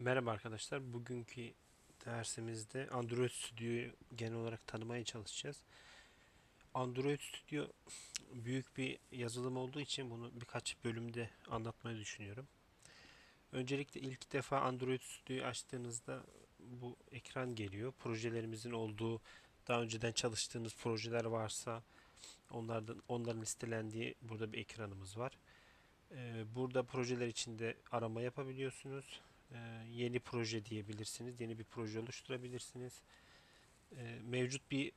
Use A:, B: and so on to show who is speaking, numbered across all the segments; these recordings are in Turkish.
A: Merhaba arkadaşlar. Bugünkü dersimizde Android Studio'yu genel olarak tanımaya çalışacağız. Android Studio büyük bir yazılım olduğu için bunu birkaç bölümde anlatmayı düşünüyorum. Öncelikle ilk defa Android Studio'yu açtığınızda bu ekran geliyor. Projelerimizin olduğu, daha önceden çalıştığınız projeler varsa onlardan onların listelendiği burada bir ekranımız var. Ee, Burada projeler içinde arama yapabiliyorsunuz. Ee, yeni proje diyebilirsiniz. Yeni bir proje oluşturabilirsiniz. Ee, mevcut bir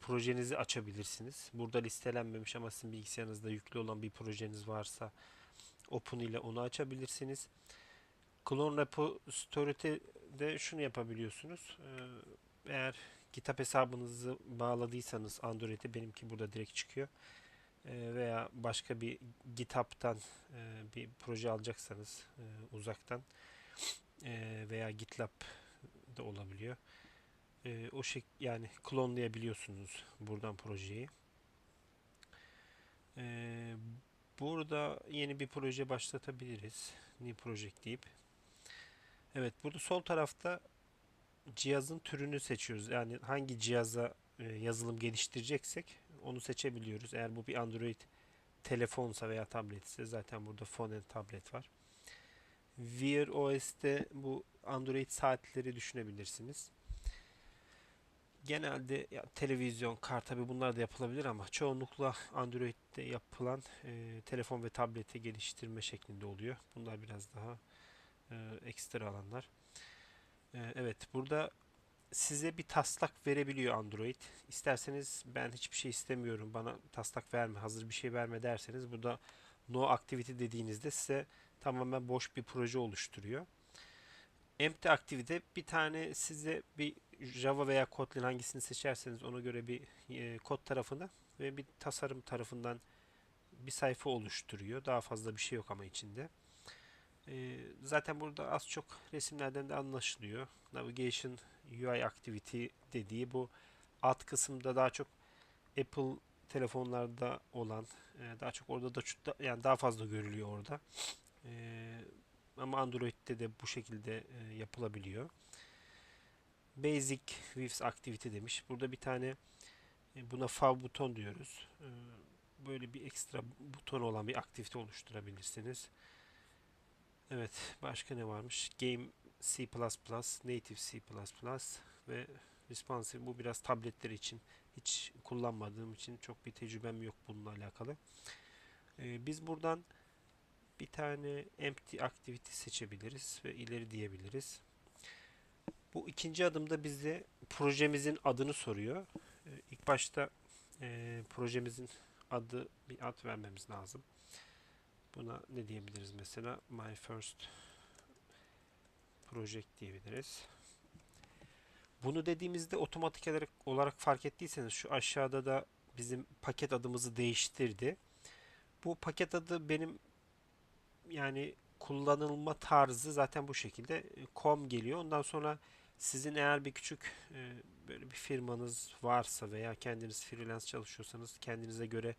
A: projenizi açabilirsiniz. Burada listelenmemiş ama sizin bilgisayarınızda yüklü olan bir projeniz varsa Open ile onu açabilirsiniz. Clone Repository'de de şunu yapabiliyorsunuz. Ee, eğer GitHub hesabınızı bağladıysanız Android'e benimki burada direkt çıkıyor. Ee, veya başka bir GitHub'tan e, bir proje alacaksanız e, uzaktan e, veya GitLab da olabiliyor. E, o şey yani klonlayabiliyorsunuz buradan projeyi. E, burada yeni bir proje başlatabiliriz. New project deyip. Evet, burada sol tarafta cihazın türünü seçiyoruz. Yani hangi cihaza e, yazılım geliştireceksek onu seçebiliyoruz. Eğer bu bir Android telefonsa veya tabletse zaten burada phone and tablet var. Wear OS'te bu Android saatleri düşünebilirsiniz. Genelde ya, televizyon, kar tabi bunlar da yapılabilir ama çoğunlukla Android'de yapılan e, telefon ve tableti geliştirme şeklinde oluyor. Bunlar biraz daha e, ekstra alanlar. E, evet, burada size bir taslak verebiliyor Android. İsterseniz ben hiçbir şey istemiyorum, bana taslak verme, hazır bir şey verme derseniz burada no activity dediğinizde size tamamen boş bir proje oluşturuyor. Empty Activity'de bir tane size bir Java veya Kotlin hangisini seçerseniz ona göre bir e, kod tarafına ve bir tasarım tarafından bir sayfa oluşturuyor. Daha fazla bir şey yok ama içinde. E, zaten burada az çok resimlerden de anlaşılıyor. Navigation UI Activity dediği bu alt kısımda daha çok Apple telefonlarda olan e, daha çok orada da yani daha fazla görülüyor orada. E, ama Android'de de bu şekilde e, yapılabiliyor. Basic Views Activity demiş. Burada bir tane e, buna fav buton diyoruz. E, böyle bir ekstra buton olan bir aktivite oluşturabilirsiniz. Evet, başka ne varmış? Game C++, Native C++ ve Responsive. Bu biraz tabletler için hiç kullanmadığım için çok bir tecrübem yok bununla alakalı. E, biz buradan bir tane empty activity seçebiliriz ve ileri diyebiliriz. Bu ikinci adımda bize projemizin adını soruyor. Ee, İlk başta e, projemizin adı bir ad vermemiz lazım. Buna ne diyebiliriz mesela? My first project diyebiliriz. Bunu dediğimizde otomatik olarak, olarak fark ettiyseniz şu aşağıda da bizim paket adımızı değiştirdi. Bu paket adı benim yani kullanılma tarzı zaten bu şekilde e, com geliyor. Ondan sonra sizin eğer bir küçük e, böyle bir firmanız varsa veya kendiniz freelance çalışıyorsanız kendinize göre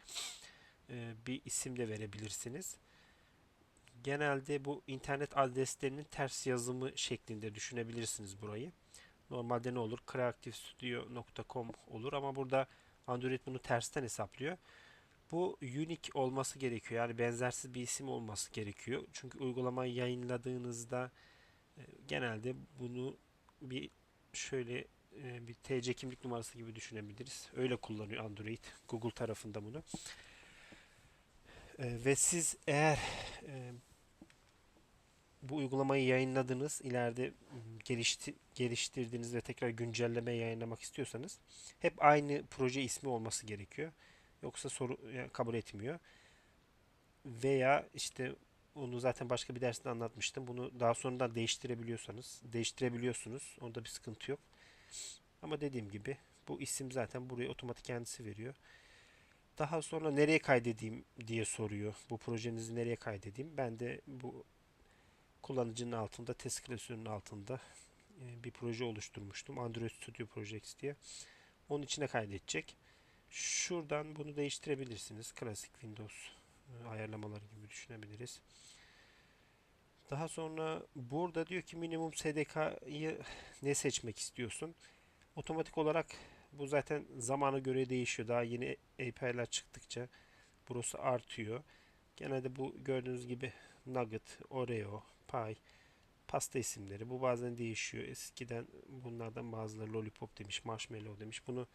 A: e, bir isim de verebilirsiniz. Genelde bu internet adreslerinin ters yazımı şeklinde düşünebilirsiniz burayı. Normalde ne olur? creativestudio.com olur ama burada Android bunu tersten hesaplıyor. Bu unique olması gerekiyor. Yani benzersiz bir isim olması gerekiyor. Çünkü uygulamayı yayınladığınızda e, genelde bunu bir şöyle e, bir TC kimlik numarası gibi düşünebiliriz. Öyle kullanıyor Android. Google tarafında bunu. E, ve siz eğer bu uygulamayı yayınladınız, ileride m, gelişti, geliştirdiğiniz ve tekrar güncelleme yayınlamak istiyorsanız hep aynı proje ismi olması gerekiyor. Yoksa soru yani kabul etmiyor. Veya işte onu zaten başka bir dersinde anlatmıştım. Bunu daha sonradan değiştirebiliyorsanız, değiştirebiliyorsunuz. Onda bir sıkıntı yok. Ama dediğim gibi bu isim zaten buraya otomatik kendisi veriyor. Daha sonra nereye kaydedeyim diye soruyor. Bu projenizi nereye kaydedeyim? Ben de bu kullanıcının altında, test klasörünün altında e, bir proje oluşturmuştum. Android Studio Projects diye. Onun içine kaydedecek. Şuradan bunu değiştirebilirsiniz. Klasik Windows e, ayarlamaları gibi düşünebiliriz. Daha sonra burada diyor ki minimum SDK'yı ne seçmek istiyorsun? Otomatik olarak bu zaten zamana göre değişiyor. Daha yeni API'ler çıktıkça burası artıyor. Genelde bu gördüğünüz gibi Nugget, Oreo, Pie, pasta isimleri. Bu bazen değişiyor. Eskiden bunlardan bazıları Lollipop demiş, Marshmallow demiş. Bunu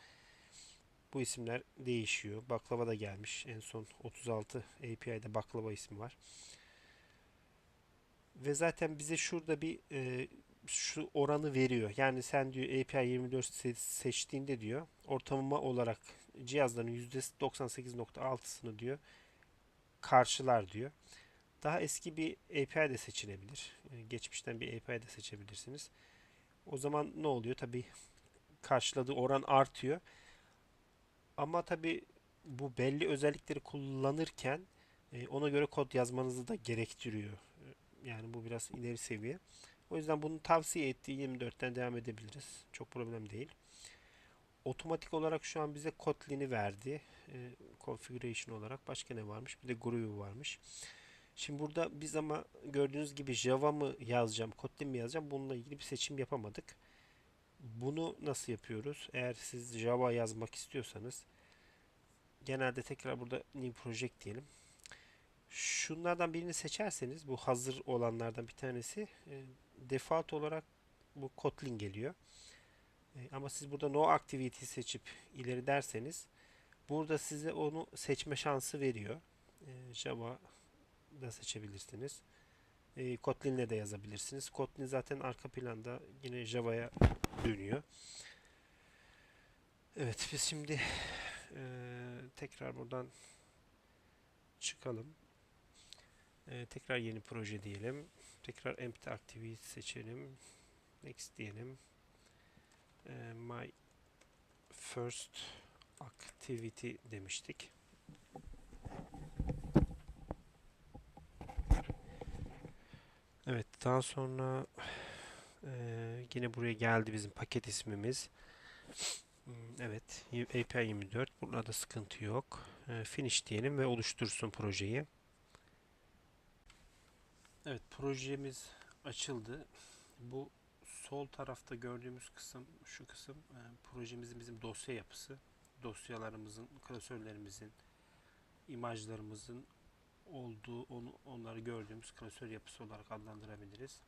A: bu isimler değişiyor. Baklava da gelmiş. En son 36 API'de baklava ismi var. Ve zaten bize şurada bir e, şu oranı veriyor. Yani sen diyor API 24 se- seçtiğinde diyor ortalama olarak cihazların %98.6'sını diyor karşılar diyor. Daha eski bir API de seçilebilir. E, Geçmişten bir API de seçebilirsiniz. O zaman ne oluyor? Tabii karşıladığı oran artıyor. Ama tabii bu belli özellikleri kullanırken e, ona göre kod yazmanızı da gerektiriyor. E, Yani bu biraz ileri seviye. O yüzden bunu tavsiye ettiği 24'ten devam edebiliriz. Çok problem değil. Otomatik olarak şu an bize Kotlin'i verdi. E, configuration olarak. Başka ne varmış? Bir de Groovy varmış. Şimdi burada biz ama gördüğünüz gibi Java mı yazacağım, Kotlin mi yazacağım bununla ilgili bir seçim yapamadık. Bunu nasıl yapıyoruz? Eğer siz Java yazmak istiyorsanız genelde tekrar burada New Project diyelim. Şunlardan birini seçerseniz bu hazır olanlardan bir tanesi e, default olarak bu Kotlin geliyor. E, ama siz burada No Activity seçip ileri derseniz burada size onu seçme şansı veriyor. E, Java da seçebilirsiniz. Kotlin'le de yazabilirsiniz. Kotlin zaten arka planda yine Java'ya dönüyor. Evet biz şimdi e, tekrar buradan çıkalım. E, tekrar yeni proje diyelim. Tekrar empty activity seçelim. Next diyelim. E, my first activity demiştik. Evet daha sonra e, yine buraya geldi bizim paket ismimiz. Hmm, Evet API 24 burada da sıkıntı yok. E, finish diyelim ve oluştursun projeyi. Evet projemiz açıldı. Bu sol tarafta gördüğümüz kısım şu kısım e, projemizin bizim dosya yapısı. Dosyalarımızın, klasörlerimizin, imajlarımızın olduğu onu onları gördüğümüz klasör yapısı olarak adlandırabiliriz.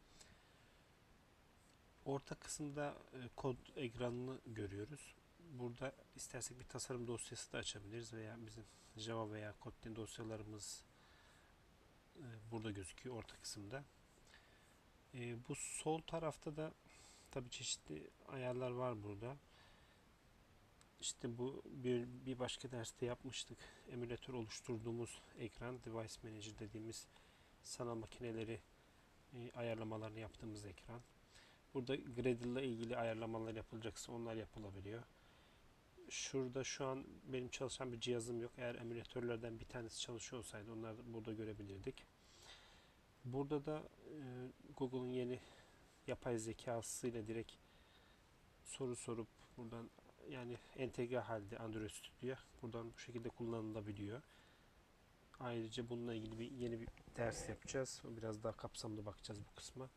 A: Orta kısımda e, kod ekranını görüyoruz. Burada istersek bir tasarım dosyası da açabiliriz veya bizim Java veya Kotlin dosyalarımız e, burada gözüküyor orta kısımda. E, bu sol tarafta da tabi çeşitli ayarlar var burada. İşte bu bir, bir başka derste yapmıştık. Emülatör oluşturduğumuz ekran, Device Manager dediğimiz sanal makineleri ayarlamalarını yaptığımız ekran. Burada Gradle ile ilgili ayarlamalar yapılacaksa onlar yapılabiliyor. Şurada şu an benim çalışan bir cihazım yok. Eğer emülatörlerden bir tanesi çalışıyor olsaydı onları da burada görebilirdik. Burada da e, Google'un yeni yapay zekasıyla direkt soru sorup buradan yani entegre halde Android Studio buradan bu şekilde kullanılabiliyor. Ayrıca bununla ilgili bir yeni bir ders yapacağız. Biraz daha kapsamlı bakacağız bu kısma.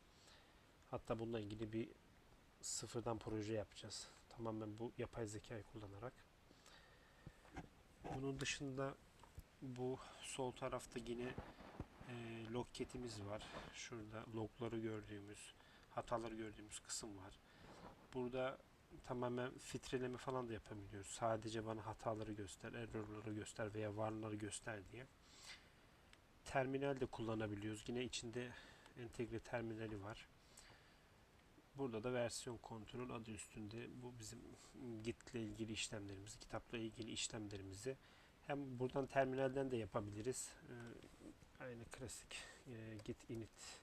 A: Hatta bununla ilgili bir sıfırdan proje yapacağız. Tamamen bu yapay zekayı kullanarak. Bunun dışında bu sol tarafta yine e, log ketimiz var. Şurada logları gördüğümüz, hataları gördüğümüz kısım var. Burada tamamen filtreleme falan da yapabiliyoruz. Sadece bana hataları göster, errorları göster veya varları göster diye. Terminal de kullanabiliyoruz. Yine içinde entegre terminali var. Burada da versiyon kontrol adı üstünde bu bizim Git ile ilgili işlemlerimizi, kitapla ilgili işlemlerimizi hem buradan terminalden de yapabiliriz. Ee, aynı klasik e, Git init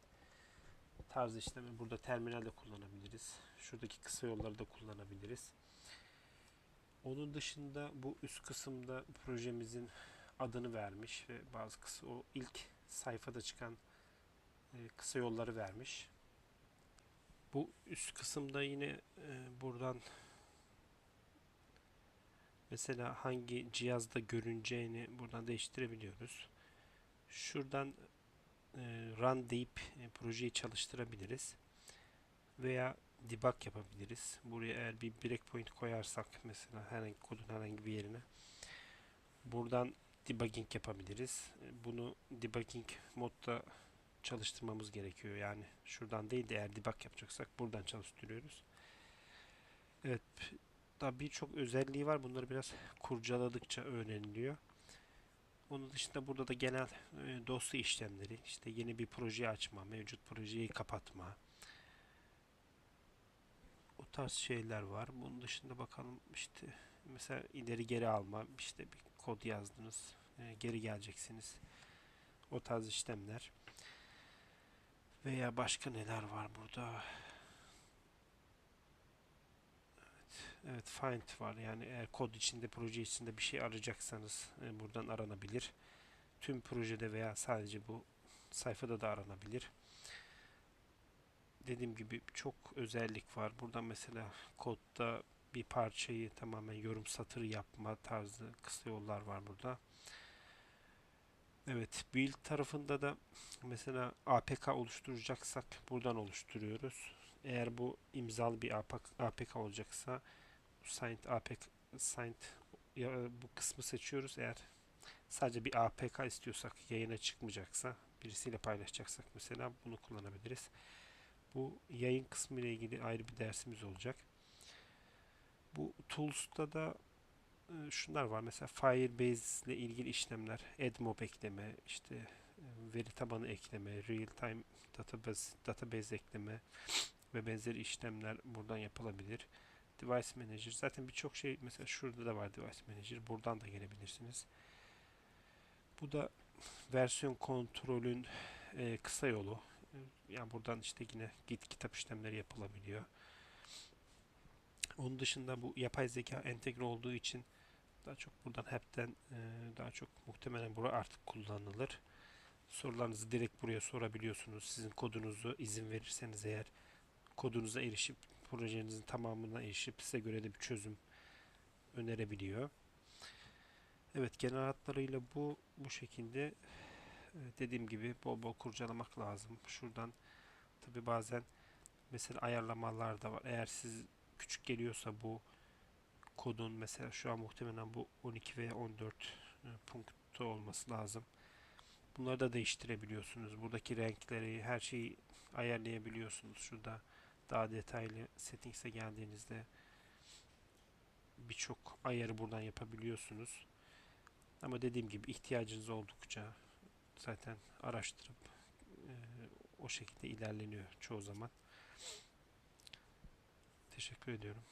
A: tarzı işlemi burada terminalde kullanabiliriz. Şuradaki kısa yolları da kullanabiliriz. Onun dışında bu üst kısımda projemizin adını vermiş ve bazı kısa o ilk sayfada çıkan e, kısa yolları vermiş. Bu üst kısımda yine e, buradan mesela hangi cihazda görüneceğini buradan değiştirebiliyoruz. Şuradan e, run deyip e, projeyi çalıştırabiliriz. Veya debug yapabiliriz. Buraya eğer bir breakpoint koyarsak mesela herhangi kodun herhangi bir yerine buradan debugging yapabiliriz. E, Bunu debugging modda çalıştırmamız gerekiyor. Yani şuradan değil de eğer debug yapacaksak buradan çalıştırıyoruz. Evet, daha birçok özelliği var. Bunları biraz kurcaladıkça öğreniliyor. Onun dışında burada da genel e, dosya işlemleri, işte yeni bir proje açma, mevcut projeyi kapatma, o tarz şeyler var. Bunun dışında bakalım işte mesela ileri geri alma, işte bir kod yazdınız, e, geri geleceksiniz. O tarz işlemler. Veya başka neler var burada? Evet, find var. Yani eğer kod içinde, proje içinde bir şey arayacaksanız e, buradan aranabilir. Tüm projede veya sadece bu sayfada da aranabilir. Dediğim gibi çok özellik var. Burada mesela kodda bir parçayı tamamen yorum satırı yapma tarzı kısa yollar var burada. Evet, build tarafında da mesela APK oluşturacaksak buradan oluşturuyoruz. Eğer bu imzalı bir APK olacaksa signed APK signed ya, bu kısmı seçiyoruz. Eğer sadece bir APK istiyorsak yayına çıkmayacaksa birisiyle paylaşacaksak mesela bunu kullanabiliriz. Bu yayın kısmı ile ilgili ayrı bir dersimiz olacak. Bu Tools'ta da şunlar var. Mesela Firebase ile ilgili işlemler, AdMob ekleme, işte e, veri tabanı ekleme, real-time database, database ekleme ve benzeri işlemler buradan yapılabilir. Device Manager zaten birçok şey mesela şurada da var Device Manager. Buradan da gelebilirsiniz. Bu da versiyon kontrolün e, kısa yolu. E, Yani buradan işte yine git kitap işlemleri yapılabiliyor. Onun dışında bu yapay zeka entegre olduğu için daha çok buradan hepten e, daha çok muhtemelen bura artık kullanılır. Sorularınızı direkt buraya sorabiliyorsunuz. Sizin kodunuzu izin verirseniz eğer kodunuza erişip projenizin tamamına erişip size göre de bir çözüm önerebiliyor. Evet genel hatlarıyla bu bu şekilde e, dediğim gibi bol bol kurcalamak lazım. Şuradan tabi bazen mesela ayarlamalar da var. Eğer siz küçük geliyorsa bu kodun mesela şu an muhtemelen bu 12 veya 14 e, punktu olması lazım. Bunları da değiştirebiliyorsunuz. Buradaki renkleri, her şeyi ayarlayabiliyorsunuz. Şurada daha detaylı settings'e geldiğinizde birçok ayarı buradan yapabiliyorsunuz. Ama dediğim gibi ihtiyacınız oldukça zaten araştırıp e, o şekilde ilerleniyor çoğu zaman. Teşekkür ediyorum.